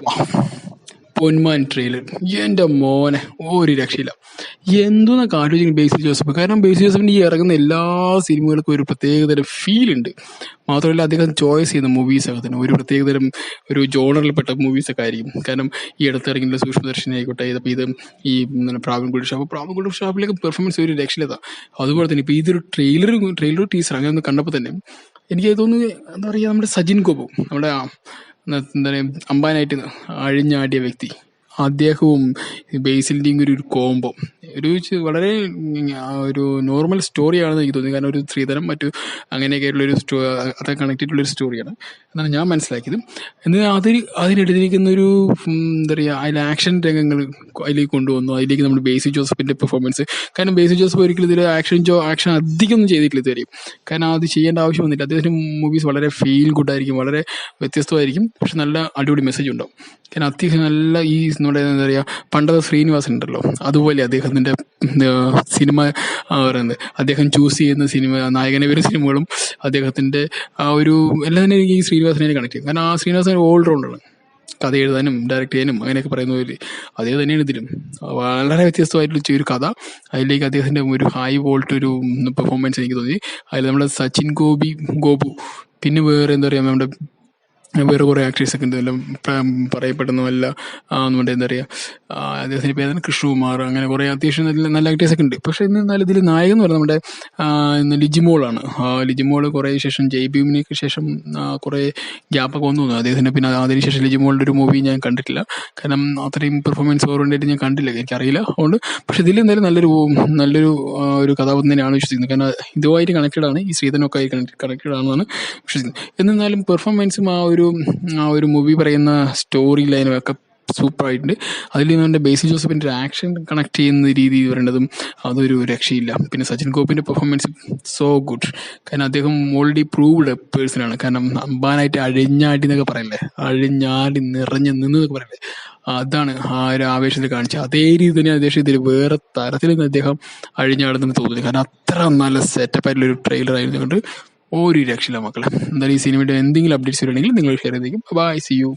പൊന്മാൻ trailer എന്റെ മോനെ ഒരു രക്ഷയില്ല. എന്തോന്ന ആലോചിക്കും ബേസി ജോസഫ്? കാരണം ബേസി ജോസഫിന്റെ ഈ ഇറങ്ങുന്ന എല്ലാ സിനിമകൾക്കും ഒരു പ്രത്യേകതരം ഫീൽ ഉണ്ട്. മാത്രമല്ല അദ്ദേഹം ചോയ്സ് ചെയ്യുന്ന മൂവീസൊക്കെ തന്നെ. ഒരു പ്രത്യേകതരം ഒരു ജോണറിൽപ്പെട്ട മൂവീസൊക്കെ ആയിരിക്കും. കാരണം ഈ അടുത്തിറങ്ങിയുള്ള സൂക്ഷ്മദർശിനി ആയിക്കോട്ടെ ഇതപ്പോൾ ഇത് ഈ പ്രാവൻ പ്രാവൺ ഗുഡ് ഷാപ്പ്. പ്രാവൻ ഗുഡ് ഷാപ്പിലേക്ക് പെർഫോമൻസ് ഒരു രക്ഷയില്ല. അതുപോലെ തന്നെ ഇപ്പോൾ ഇതൊരു ട്രെയിലർ ട്രെയിലർ ടീസർ അങ്ങനെ ഒന്ന് കണ്ടപ്പോൾ തന്നെ എനിക്ക് തോന്നുന്നു എന്താ പറയുക നമ്മുടെ സജിൻ ഗോപു നമ്മുടെ എന്താ പറയുക അമ്പാനായിട്ട് അഴിഞ്ഞാടിയ വ്യക്തി. അദ്ദേഹവും ഒരു ഒരു കോംബോ ഒരു വളരെ ഒരു നോർമൽ സ്റ്റോറിയാണെന്ന് എനിക്ക് തോന്നി. കാരണം ഒരു സ്ത്രീധനം മറ്റു അങ്ങനെയൊക്കെയുള്ള ഒരു സ്റ്റോ ചെയ്തിട്ടുള്ള ഒരു സ്റ്റോറിയാണ് എന്നാണ് ഞാൻ മനസ്സിലാക്കിയത്. എന്നാൽ അതിൽ അതിനെടുത്തിരിക്കുന്ന ഒരു എന്താ പറയുക അതിൽ ആക്ഷൻ രംഗങ്ങൾ അതിലേക്ക് കൊണ്ടുവന്നു. അതിലേക്ക് നമ്മുടെ ബേസി ജോസഫിന്റെ പെർഫോമൻസ് കാരണം ബേസി ജോസഫ് ഒരിക്കലും ഇതിൽ ആക്ഷൻ ജോ ആക്ഷൻ അധികം ഒന്നും ചെയ്തിട്ടില്ല ഇതുവരെയും കാരണം അത് ചെയ്യേണ്ട ആവശ്യമൊന്നുമില്ല. വന്നില്ല അദ്ദേഹത്തിന്റെ മൂവീസ് വളരെ ഫീൽ ഗുഡായിരിക്കും വളരെ വ്യത്യസ്തമായിരിക്കും. പക്ഷെ നല്ല അടിപൊളി മെസ്സേജ് ഉണ്ടാവും. കാരണം അത്യാവശ്യം നല്ല ഈ നമ്മുടെ എന്താ പറയുക പണ്ടത്തെ ശ്രീനിവാസൻ ഉണ്ടല്ലോ. അതുപോലെ അദ്ദേഹത്തിന്റെ സിനിമ പറയുന്നത്. അദ്ദേഹം ചൂസ് ചെയ്യുന്ന സിനിമ നായകനെ വരും സിനിമകളും അദ്ദേഹത്തിന്റെ ആ ഒരു എല്ലാം തന്നെ എനിക്ക് ശ്രീനിവാസനെ കണക്ട് ചെയ്യും. കാരണം ആ ശ്രീനിവാസൻ ഓൾറൗണ്ടറാണ് കഥ എഴുതാനും ഡയറക്റ്റ് ചെയ്യാനും അങ്ങനെയൊക്കെ പറയുന്ന പോലെ അതേ തന്നെയാണ് ഇതിലും. വളരെ വ്യത്യസ്തമായിട്ടുള്ള ഒരു കഥ. അതിലേക്ക് അദ്ദേഹത്തിന്റെ ഒരു ഹൈ വോൾട്ട് ഒരു പെർഫോമൻസ് എനിക്ക് തോന്നി. അതിൽ നമ്മുടെ സച്ചിൻ ഗോപി ഗോപു. പിന്നെ വേറെ എന്താ പറയുക നമ്മുടെ വേറെ കുറേ ആക്ടേഴ്സ് ഒക്കെ ഉണ്ട്. എല്ലാം പറയപ്പെടുന്ന നല്ല ആ, നമ്മുടെ എന്താ പറയുക അദ്ദേഹത്തിന്റെ പേരാണ് കൃഷ്ണകുമാർ. അങ്ങനെ കുറേ അത്യാവശ്യം നല്ല നല്ല ആക്ടേഴ്സ് ഒക്കെ ഉണ്ട്. പക്ഷേ ഇന്ന് എന്നാലും ഇതിൽ നായകൻ എന്ന് പറയുന്നത് നമ്മുടെ ലിജിമോളാണ് ലിജിമോൾ കുറേ ശേഷം ജയ് ഭീമിനൊക്കെ ശേഷം കുറേ ഗ്യാപ്പൊക്കെ വന്നു. തോന്നുന്നു അദ്ദേഹത്തിന് പിന്നെ അതിന് ശേഷം ലിജിമോളുടെ ഒരു മൂവി ഞാൻ കണ്ടിട്ടില്ല. കാരണം അത്രയും പെർഫോമൻസ് ഓറിയന്റഡ് ഞാൻ കണ്ടില്ല. എനിക്കറിയില്ല. അതുകൊണ്ട് പക്ഷേ ഇതിൽ എന്തായാലും നല്ലൊരു നല്ലൊരു ഒരു കഥാപാത്രം തന്നെയാണ് വിശ്വസിക്കുന്നത്. കാരണം ഇതുമായിട്ട് കണക്റ്റഡാണ് ഈ ശ്രീധനൊക്കെ ആയി കണക്റ്റഡ് ആണെന്നാണ് വിശ്വസിക്കുന്നത്. എന്നിരുന്നാലും പെർഫോമൻസും ആ ഒരു ആ ഒരു മൂവി പറയുന്ന സ്റ്റോറി ലൈനും ഒക്കെ സൂപ്പർ ആയിട്ടുണ്ട്. അതിൽ നിന്ന് ബേസി ജോസഫിന്റെ ഒരു ആക്ഷൻ കണക്ട് ചെയ്യുന്ന രീതി വരേണ്ടതും അതൊരു രക്ഷയില്ല. പിന്നെ സച്ചിൻ ഗോപിന്റെ പെർഫോമൻസ് സോ ഗുഡ് കാരണം അദ്ദേഹം ഓൾറെഡി പ്രൂവ്ഡ് പേഴ്സണാണ് കാരണം അമ്പാനായിട്ട് അഴിഞ്ഞാടി എന്നൊക്കെ പറയല്ലേ? അഴിഞ്ഞാടി നിറഞ്ഞ് നിന്ന് എന്നൊക്കെ പറയല്ലേ? അതാണ് ആ ഒരു ആവേശത്തിൽ കാണിച്ചത് അതേ രീതി തന്നെ അദ്ദേഹം ഇതിൽ വേറെ തരത്തിൽ നിന്ന് അദ്ദേഹം അഴിഞ്ഞാടുന്നെന്ന് തോന്നുന്നു കാരണം അത്ര നല്ല സെറ്റപ്പ് ആയിട്ടുള്ള ഒരു ട്രെയിലർ ആയിരുന്നുകൊണ്ട് ഒരു രക്ഷയില്ല മക്കളെ. എന്തായാലും ഈ സിനിമയുടെ എന്തെങ്കിലും അപ്ഡേറ്റ്സ് വരുവാണെങ്കിൽ നിങ്ങൾ ഷെയർ ചെയ്തേക്കും. By C U